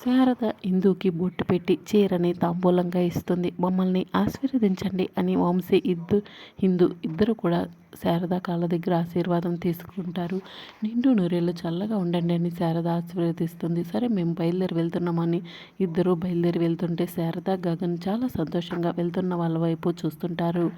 శారద ఇందుకి బొట్టు పెట్టి చీరని తాంబూలంగా ఇస్తుంది. మమ్మల్ని ఆశీర్వదించండి అని వంశీ ఇద్దు హిందూ ఇద్దరు కూడా శారదా కాళ్ళ దగ్గర ఆశీర్వాదం తీసుకుంటారు. నిండు నూరేళ్ళు చల్లగా ఉండండి అని శారద ఆశీర్వదిస్తుంది. సరే మేము బయలుదేరి వెళ్తున్నామని ఇద్దరు బయలుదేరి వెళ్తుంటే శారద గగన్ చాలా సంతోషంగా వెళ్తున్న వాళ్ళ వైపు చూస్తుంటారు.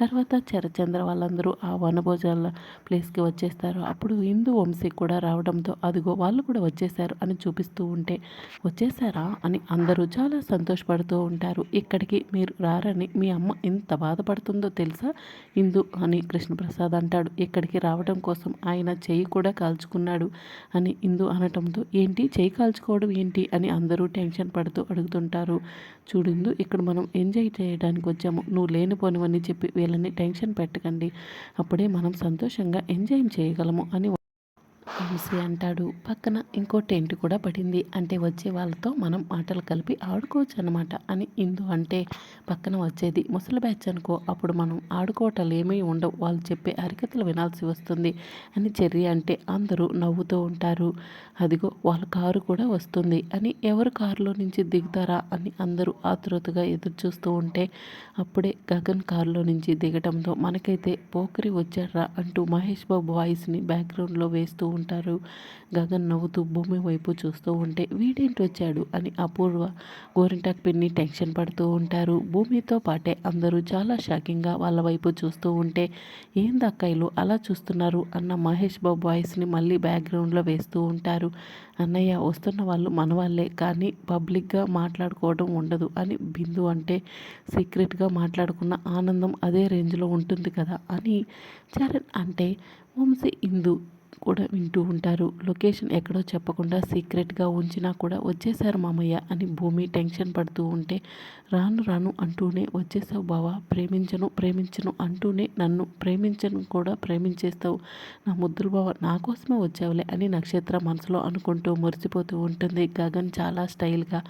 తర్వాత చరచంద్ర వాళ్ళందరూ ఆ వనభోజాల ప్లేస్కి వచ్చేస్తారు. అప్పుడు హిందూ వంశీ కూడా రావడంతో అదిగో వాళ్ళు కూడా వచ్చేసారు అని చూపిస్తూ ఉంటే వచ్చేసారా అని అందరూ చాలా సంతోషపడుతూ ఉంటారు. ఇక్కడికి మీరు రారని మీ అమ్మ ఎంత బాధపడుతుందో తెలుసా? హిందూ అని కృష్ణ ప్రసాద్ అంటాడు. ఇక్కడికి రావడం కోసం ఆయన చెయ్యి కూడా కాల్చుకున్నాడు అని ఇందు అనటంతో ఏంటి? చెయ్యి కాల్చుకోవడం ఏంటి? అని అందరూ టెన్షన్ పడుతూ అడుగుతుంటారు. చూడిందు ఇక్కడ మనం ఎంజాయ్ చేయడానికి వచ్చాము. నువ్వు లేనిపోనివని చెప్పి వీళ్ళని టెన్షన్ పెట్టకండి. అప్పుడే మనం సంతోషంగా ఎంజాయ్ చేయగలము అని వంశీ అంటాడు. పక్కన ఇంకో టెంట్ కూడా పడింది. అంటే వచ్చే వాళ్ళతో మనం ఆటలు కలిపి ఆడుకోవచ్చు అనమాట అని ఇందు అంటే పక్కన వచ్చేది. ముసలి బ్యాచ్ అనుకో అప్పుడు మనం ఆడుకోవటాలు ఏమీ ఉండవు. వాళ్ళు చెప్పే అరికతలు వినాల్సి వస్తుంది అని చెర్రి అంటే అందరూ నవ్వుతూ ఉంటారు. అదిగో వాళ్ళ కారు కూడా వస్తుంది అని ఎవరు కారులో నుంచి దిగుతారా అని అందరూ ఆతృతగా ఎదురు చూస్తూ ఉంటే అప్పుడే గగన్ కారులో నుంచి దిగటంతో మనకైతే పోకరి వచ్చారా అంటూ మహేష్ బాబు వాయిస్ని బ్యాక్గ్రౌండ్లో వేస్తూ ఉంటారు. గగన్ నవ్వుతూ భూమి వైపు చూస్తూ ఉంటే వీడేంటి వచ్చాడు? అని అపూర్వ గోరింటాక్ పిన్ని టెన్షన్ పడుతూ ఉంటారు. భూమితో పాటే అందరూ చాలా షాకింగ్గా వాళ్ళ వైపు చూస్తూ ఉంటే ఏం దక్కాయిలు అలా చూస్తున్నారు? అన్న మహేష్ బాబు వాయిస్ని మళ్ళీ బ్యాక్గ్రౌండ్లో వేస్తూ ఉంటారు. అన్నయ్య వస్తున్న వాళ్ళు మనవాళ్ళే కానీ పబ్లిక్గా మాట్లాడుకోవడం ఉండదు అని బిందు అంటే సీక్రెట్గా మాట్లాడుకున్న ఆనందం అదే రేంజ్లో ఉంటుంది కదా అని చరణ్ అంటే వంశీ ఇందు కూడా వింటూ ఉంటారు. లొకేషన్ ఎక్కడో చెప్పకుండా సీక్రెట్గా ఉంచినా కూడా వచ్చేసారు మామయ్య అని భూమి టెన్షన్ పడుతూ ఉంటే రాను రాను అంటూనే వచ్చేసావు బావా ప్రేమించను ప్రేమించను అంటూనే నన్ను ప్రేమించను కూడా ప్రేమించేస్తావు. నా ముద్దులు బావ నా కోసమే వచ్చావులే అని నక్షత్ర మనసులో అనుకుంటూ మురిసిపోతూ ఉంటుంది. గగన్ చాలా స్టైల్గా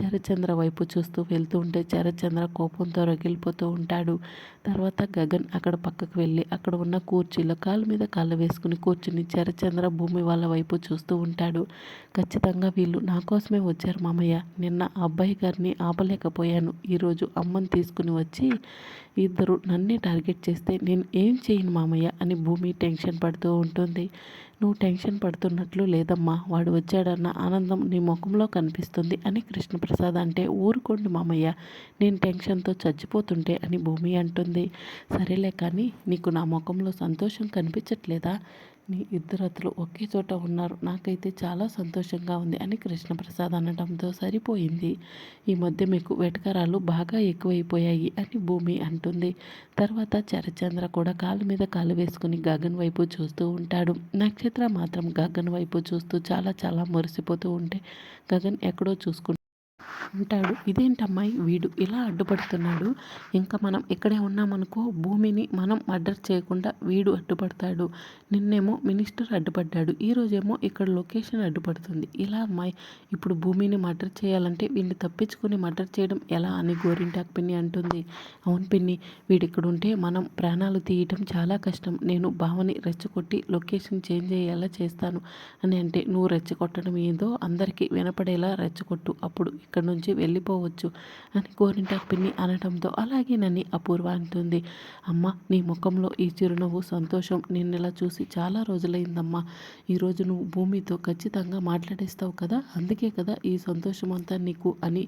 చరచంద్ర వైపు చూస్తూ వెళ్తూ ఉంటే చరచంద్ర కోపంతో రగిలిపోతూ ఉంటాడు. తర్వాత గగన్ అక్కడ పక్కకు వెళ్ళి అక్కడ ఉన్న కూర్చీలో కాళ్ళ మీద కాళ్ళు వేసుకుని కూర్చుని చరచంద్ర భూమి వాళ్ళ వైపు చూస్తూ ఉంటాడు. ఖచ్చితంగా వీళ్ళు నా కోసమే వచ్చారు మామయ్య. నిన్న అబ్బాయి గారిని ఆపలేకపోయాను. ఈరోజు అమ్మని తీసుకుని వచ్చి ఇద్దరు నన్నే టార్గెట్ చేస్తే నేను ఏం చేయను మామయ్య అని భూమి టెన్షన్ పడుతూ ఉంటుంది. నువ్వు టెన్షన్ పడుతున్నట్లు లేదమ్మా వాడు వచ్చాడన్న ఆనందం నీ ముఖంలో కనిపిస్తుంది అని కృష్ణప్రసాద్ అంటే ఊరుకోండి మామయ్య నేను టెన్షన్తో చచ్చిపోతుంటే అని భూమి అంటుంది. సరేలే కానీ నీకు నా ముఖంలో సంతోషం కనిపించట్లేదా? నీ ఇద్దరు అతలు ఒకే చోట ఉన్నారు. నాకైతే చాలా సంతోషంగా ఉంది అని కృష్ణప్రసాద్ అనడంతో సరిపోయింది. ఈ మధ్య మీకు వెటకరాలు బాగా ఎక్కువైపోయాయి అని భూమి అంటుంది. తర్వాత చరచంద్ర కూడా కాలు మీద కాలు వేసుకుని గగన్ వైపు చూస్తూ ఉంటాడు. నక్షత్ర మాత్రం గగన్ వైపు చూస్తూ చాలా చాలా మురిసిపోతూ ఉంటే గగన్ ఎక్కడో చూసుకుంటూ అంటాడు ఇదేంటమ్మాయి వీడు ఇలా అడ్డుపడుతున్నాడు? ఇంకా మనం ఇక్కడే ఉన్నామనుకో భూమిని మనం మర్డర్ చేయకుండా వీడు అడ్డుపడతాడు. నిన్నేమో మినిస్టర్ అడ్డుపడ్డాడు. ఈరోజేమో ఇక్కడ లొకేషన్ అడ్డుపడుతుంది. ఇలా అమ్మాయి ఇప్పుడు భూమిని మర్డర్ చేయాలంటే వీడిని తప్పించుకొని మర్డర్ చేయడం ఎలా అని గోరింటాక్ పిన్ని అంటుంది. అవును పిన్ని వీడిక్కడ ఉంటే మనం ప్రాణాలు తీయటం చాలా కష్టం. నేను భావని రెచ్చగొట్టి లొకేషన్ చేంజ్ అయ్యేలా చేస్తాను. అని అంటే నువ్వు రెచ్చగొట్టడం ఏదో అందరికీ వినపడేలా రెచ్చగొట్టు. అప్పుడు ఇక్కడ నుంచి నుంచి వెళ్ళిపోవచ్చు. అని గోరింటాకు పిన్ని అనడంతో అలాగే నన్ను అపూర్వ అంటుంది. అమ్మ నీ ముఖంలో ఈ చిరునవ్వు సంతోషం నిన్నెలా చూసి చాలా రోజులైందమ్మా. ఈరోజు నువ్వు భూమితో ఖచ్చితంగా మాట్లాడేస్తావు కదా? అందుకే కదా ఈ సంతోషం అంతా నీకు అని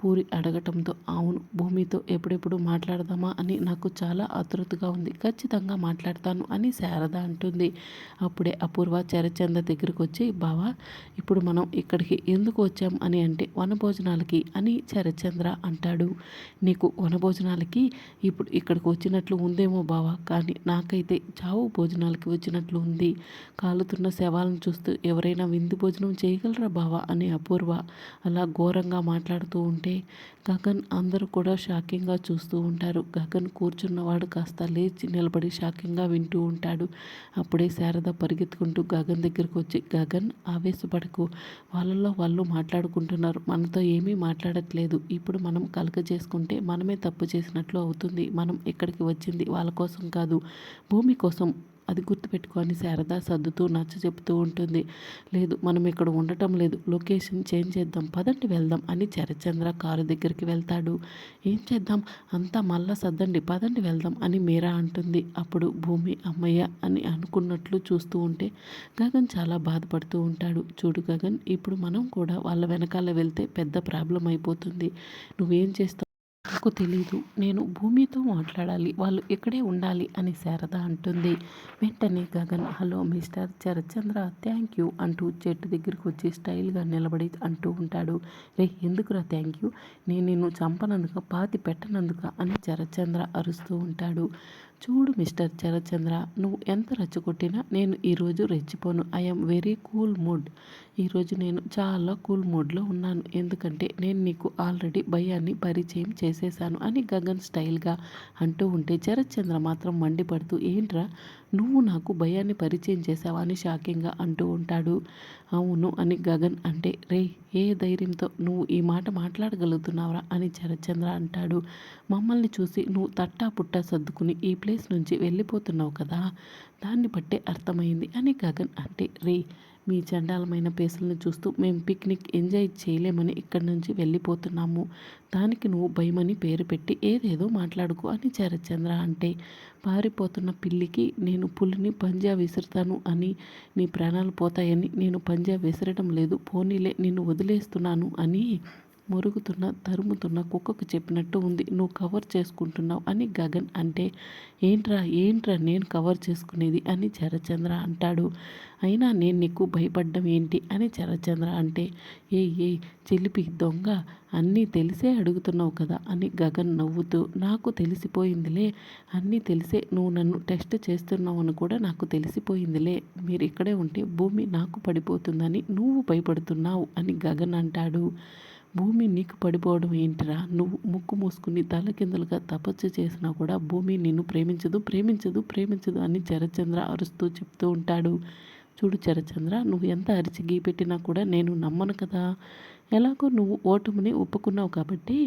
పూరి అడగటంతో అవును భూమితో ఎప్పుడెప్పుడు మాట్లాడదామా అని నాకు చాలా ఆతృతగా ఉంది. ఖచ్చితంగా మాట్లాడతాను అని శారద అంటుంది. అప్పుడే అపూర్వ చరచంద దగ్గరికి వచ్చి బావా ఇప్పుడు మనం ఇక్కడికి ఎందుకు వచ్చాం అని అంటే వనభోజనాలకి భోజనాలకి అని శరత్చంద్ర అంటాడు. నీకు వనభోజనాలకి ఇప్పుడు ఇక్కడికి వచ్చినట్లు ఉందేమో బావా కానీ నాకైతే చావు భోజనాలకి వచ్చినట్లు ఉంది. కాలుతున్న శవాలను చూస్తూ ఎవరైనా విందు భోజనం చేయగలరా బావా అని అపూర్వ అలా ఘోరంగా మాట్లాడుతూ ఉంటే గగన్ అందరూ కూడా షాకింగ్గా చూస్తూ ఉంటారు. గగన్ కూర్చున్నవాడు కాస్త లేచి నిలబడి షాకింగ్గా వింటూ ఉంటాడు. అప్పుడే శారద పరిగెత్తుకుంటూ గగన్ దగ్గరకు వచ్చి గగన్ ఆవేశపడకు. వాళ్ళల్లో వాళ్ళు మాట్లాడుకుంటున్నారు. మనతో ఏమీ మాట్లాడట్లేదు. ఇప్పుడు మనం కలక చేసుకుంటే మనమే తప్పు చేసినట్లు అవుతుంది. మనం ఇక్కడికి వచ్చింది వాళ్ళ కోసం కాదు భూమి కోసం అది గుర్తుపెట్టుకొని శారదా శారద సర్దుతూ నచ్చ చెబుతూ ఉంటుంది. లేదు మనం ఇక్కడ ఉండటం లేదు. లొకేషన్ చేంజ్ చేద్దాం. పదండి వెళ్దాం అని చరచంద్ర కారు దగ్గరికి వెళ్తాడు. ఏం చేద్దాం? అంతా మళ్ళా సర్దండి. పదండి వెళ్దాం అని మీరా అంటుంది. అప్పుడు భూమి అమ్మయ్య అని అనుకున్నట్లు చూస్తూ ఉంటే గగన్ చాలా బాధపడుతూ ఉంటాడు. చూడు గగన్ ఇప్పుడు మనం కూడా వాళ్ళ వెనకాల వెళ్తే పెద్ద ప్రాబ్లం అయిపోతుంది. నువ్వేం చేస్తావు? నాకు తెలీదు. నేను భూమితో మాట్లాడాలి. వాళ్ళు ఇక్కడే ఉండాలి అని శారద అంటుంది. వెంటనే Gagan hello mister Charachandra thank you అంటూ చెట్టు దగ్గరికి వచ్చి స్టైల్గా నిలబడి అంటూ ఉంటాడు. రే ఎందుకురా థ్యాంక్ యూ? నేను నిన్ను చంపనందుక పాతి పెట్టనందుక అని చరచంద్ర అరుస్తూ ఉంటాడు. చూడు మిస్టర్ చరచంద్ర నువ్వు ఎంత రెచ్చగొట్టినా నేను ఈరోజు రెచ్చిపోను. ఐఎమ్ వెరీ కూల్ మూడ్ ఈరోజు నేను చాలా కూల్ మూడ్లో ఉన్నాను. ఎందుకంటే నేను నీకు ఆల్రెడీ భయాన్ని పరిచయం చేసేసాను అని గగన్ స్టైల్గా అంటూ ఉంటే చరచంద్ర మాత్రం మండిపడుతూ ఏంట్రా? నువ్వు నాకు భయాన్ని పరిచయం చేసావా అని షాకింగ్గా అంటూ ఉంటాడు. అవును అని గగన్ అంటే రే ఏ ధైర్యంతో నువ్వు ఈ మాట మాట్లాడగలుగుతున్నావురా అని చరచంద్ర అంటాడు. మమ్మల్ని చూసి నువ్వు తట్టా పుట్టా సర్దుకుని ఈ ప్లేస్ నుంచి వెళ్ళిపోతున్నావు కదా? దాన్ని బట్టే అర్థమైంది అని గగన్ అంటే రే మీ చండాలమైన పేసల్ని చూస్తూ మేము పిక్నిక్ ఎంజాయ్ చేయలేమని ఇక్కడి నుంచి వెళ్ళిపోతున్నాము. దానికి నువ్వు భయమని పేరు పెట్టి ఏదేదో మాట్లాడుకో అని చరచంద్ర అంటే పారిపోతున్న పిల్లికి నేను పులిని పంజా విసురుతాను అని నీ ప్రాణాలు పోతాయని నేను పంజా విసరడం లేదు. పోనీలే నిన్ను వదిలేస్తున్నాను అని మురుగుతున్న తరుముతున్న కుక్కకు చెప్పినట్టు ఉంది. నువ్వు కవర్ చేసుకుంటున్నావు అని గగన్ అంటే ఏంట్రా ఏంట్రా నేను కవర్ చేసుకునేది అని చరచంద్ర అంటాడు. అయినా నేను నీకు భయపడ్డం ఏంటి అని చరచంద్ర అంటే ఏ ఏ చెలిపి దొంగ అన్నీ తెలిసే అడుగుతున్నావు కదా అని గగన్ నవ్వుతూ నాకు తెలిసిపోయిందిలే అన్నీ తెలిసే నువ్వు నన్ను టెస్ట్ చేస్తున్నావు అని కూడా నాకు తెలిసిపోయిందిలే. మీరు ఇక్కడే ఉంటే భూమి నాకు పడిపోతుందని నువ్వు భయపడుతున్నావు అని గగన్ అంటాడు. భూమి నీకు పడిపోవడం ఏంటిరా? నువ్వు ముక్కు మూసుకుని తల కిందలుగా తపస్సు చేసినా కూడా భూమి నిన్ను ప్రేమించదు ప్రేమించదు ప్రేమించదు అని చరచంద్ర అరుస్తూ చెప్తూ ఉంటాడు. చూడు చరచంద్ర నువ్వు ఎంత అరిచి గీ పెట్టినా కూడా నేను నమ్మను కదా. ఎలాగో నువ్వు ఓటమిని ఒప్పుకున్నావు కాబట్టి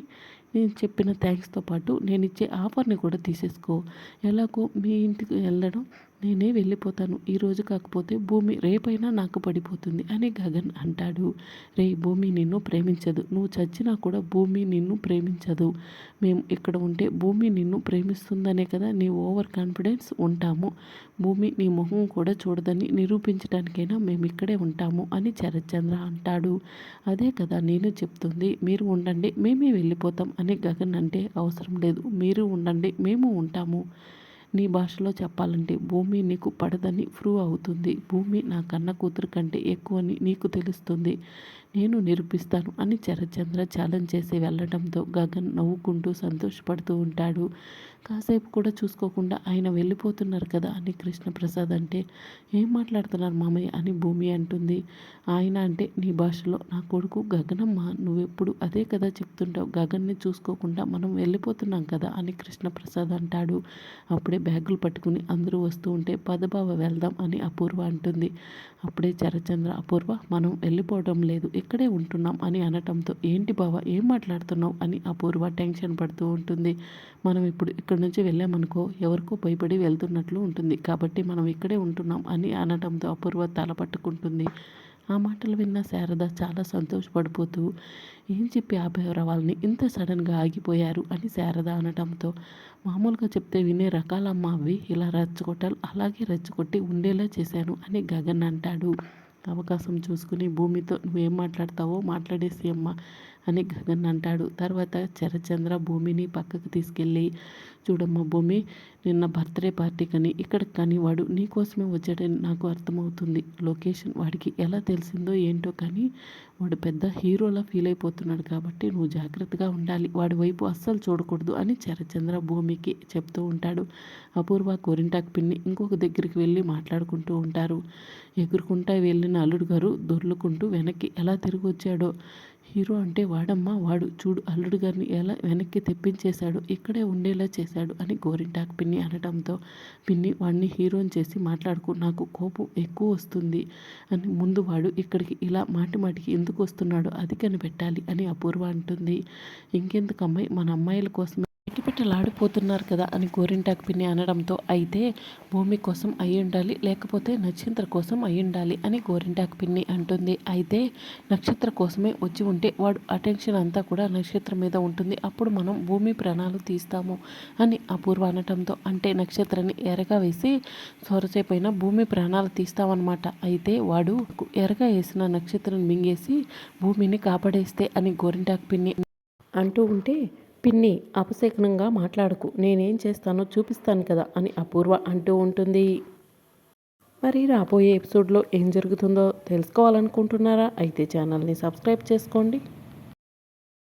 నేను చెప్పిన థ్యాంక్స్తో పాటు నేను ఇచ్చే ఆఫర్ని కూడా తీసేసుకో. ఎలాగో మీ ఇంటికి వెళ్ళడం నేనే వెళ్ళిపోతాను. ఈరోజు కాకపోతే భూమి రేపైనా నాకు పడిపోతుంది అని గగన్ అంటాడు. రే భూమి నిన్ను ప్రేమించదు. నువ్వు చచ్చినా కూడా భూమి నిన్ను ప్రేమించదు. మేము ఇక్కడ ఉంటే భూమి నిన్ను ప్రేమిస్తుందనే కదా నీ ఓవర్ కాన్ఫిడెన్స్ ఉంటాము. భూమి నీ మొహం కూడా చూడదని నిరూపించడానికైనా మేము ఇక్కడే ఉంటాము అని శరత్చంద్ర అంటాడు. అదే కదా నేను చెప్తుంది. మీరు ఉండండి మేమే వెళ్ళిపోతాం అని గగన్ అంటే అవసరం లేదు. మీరు ఉండండి మేము ఉంటాము. నీ భాషలో చెప్పాలంటే భూమి నీకు పడదని ప్రూవ్ అవుతుంది. భూమి నా కన్న కూతురు కంటే ఎక్కువని నీకు తెలుస్తుంది. నేను నిరూపిస్తాను అని చరచంద్ర ఛాలెంజ్ చేసి వెళ్ళడంతో గగన్ నవ్వుకుంటూ సంతోషపడుతూ ఉంటాడు. కాసేపు కూడా చూసుకోకుండా ఆయన వెళ్ళిపోతున్నారు కదా అని కృష్ణప్రసాద్ అంటే ఏం మాట్లాడుతున్నారు మామయ్య? అని భూమి అంటుంది. ఆయన అంటే నీ భాషలో నా కొడుకు గగనమ్మ నువ్వెప్పుడు అదే కదా చెప్తుంటావు. గగన్ని చూసుకోకుండా మనం వెళ్ళిపోతున్నాం కదా అని కృష్ణప్రసాద్ అంటాడు. అప్పుడే బ్యాగులు పట్టుకుని అందరూ వస్తూ ఉంటే పదబావ వెళ్దాం అని అపూర్వ అంటుంది. అప్పుడే చరచంద్ర అపూర్వ మనం వెళ్ళిపోవడం లేదు. ఇక్కడే ఉంటున్నాం అని అనటంతో ఏంటి బావ ఏం మాట్లాడుతున్నావు? అని అపూర్వ టెన్షన్ పడుతూ ఉంటుంది. మనం ఇప్పుడు ఇక్కడి నుంచి వెళ్ళామనుకో ఎవరికో భయపడి వెళ్తున్నట్లు ఉంటుంది. కాబట్టి మనం ఇక్కడే ఉంటున్నాం అని అనటంతో అపూర్వ తల పట్టుకుంటుంది. ఆ మాటలు విన్న శారద చాలా సంతోషపడిపోతూ ఏం చెప్పి ఆపేవారు వాళ్ళని ఇంత సడన్గా ఆగిపోయారు అని శారద అనటంతో మామూలుగా చెప్తే వినే రకాలమ్మ అవి. ఇలా రెచ్చగొట్టాలి. అలాగే రెచ్చగొట్టి ఉండేలా చేశాను అని గగన్ అంటాడు. అవకాశం చూసుకుని భూమితో నువ్వేం మాట్లాడతావో మాట్లాడేసి అమ్మ. అని గగన్ అంటాడు. తర్వాత చరచంద్ర భూమిని పక్కకు తీసుకెళ్ళి చూడమ్మ భూమి నిన్న బర్త్డే పార్టీకని ఇక్కడికి కానీ వాడు నీకోసమే వచ్చాడని నాకు అర్థమవుతుంది. లొకేషన్ వాడికి ఎలా తెలిసిందో ఏంటో కానీ వాడు పెద్ద హీరోలా ఫీల్ అయిపోతున్నాడు కాబట్టి నువ్వు జాగ్రత్తగా ఉండాలి. వాడి వైపు అస్సలు చూడకూడదు అని చరచంద్ర భూమికి చెప్తూ ఉంటాడు. అపూర్వ కొరింటాక్ పిన్ని ఇంకొక దగ్గరికి వెళ్ళి మాట్లాడుకుంటూ ఉంటారు. ఎగురుకుంటా వెళ్ళిన అల్లుడు గారు దొర్లుకుంటూ వెనక్కి ఎలా తిరిగి వచ్చాడో హీరో అంటే వాడమ్మా వాడు చూడు అల్లుడు గారిని ఎలా వెనక్కి తెప్పించేశాడు ఇక్కడే ఉండేలా చేశాడు అని గోరింటాకు పిన్ని అనడంతో పిన్ని వాడిని హీరోని చేసి మాట్లాడుకు నాకు కోపం ఎక్కువ వస్తుంది అని ముందు వాడు ఇక్కడికి ఇలా మాటి మాటికి ఎందుకు వస్తున్నాడో అది కనిపెట్టాలి అని అపూర్వ అంటుంది. ఇంకెందుకు అమ్మాయి మన అమ్మాయిల కోసమే కిటకిటలాడిపోతున్నారు కదా అని గోరింటాకు పిన్ని అనడంతో అయితే భూమి కోసం అయి ఉండాలి లేకపోతే నక్షత్ర కోసం అయి ఉండాలి అని గోరింటాకు పిన్ని అంటుంది. అయితే నక్షత్ర కోసమే వచ్చి ఉంటే వాడు అటెన్షన్ అంతా కూడా నక్షత్రం మీద ఉంటుంది. అప్పుడు మనం భూమి ప్రాణాలు తీస్తాము అని అపూర్వ అనటంతో అంటే నక్షత్రాన్ని ఎరగా వేసి సొరసేపైన భూమి ప్రాణాలు తీస్తామన్నమాట. అయితే వాడు ఎరగా వేసిన నక్షత్రం మింగేసి భూమిని కాపాడేస్తే అని గోరింటాకు పిన్ని అంటూ ఉంటే పిన్ని అపశకనంగా మాట్లాడకు. నేనేం చేస్తానో చూపిస్తాను కదా అని అపూర్వ అంటూ ఉంటుంది. మరి రాబోయే ఎపిసోడ్లో ఏం జరుగుతుందో తెలుసుకోవాలనుకుంటున్నారా? అయితే ఛానల్ని సబ్స్క్రైబ్ చేసుకోండి.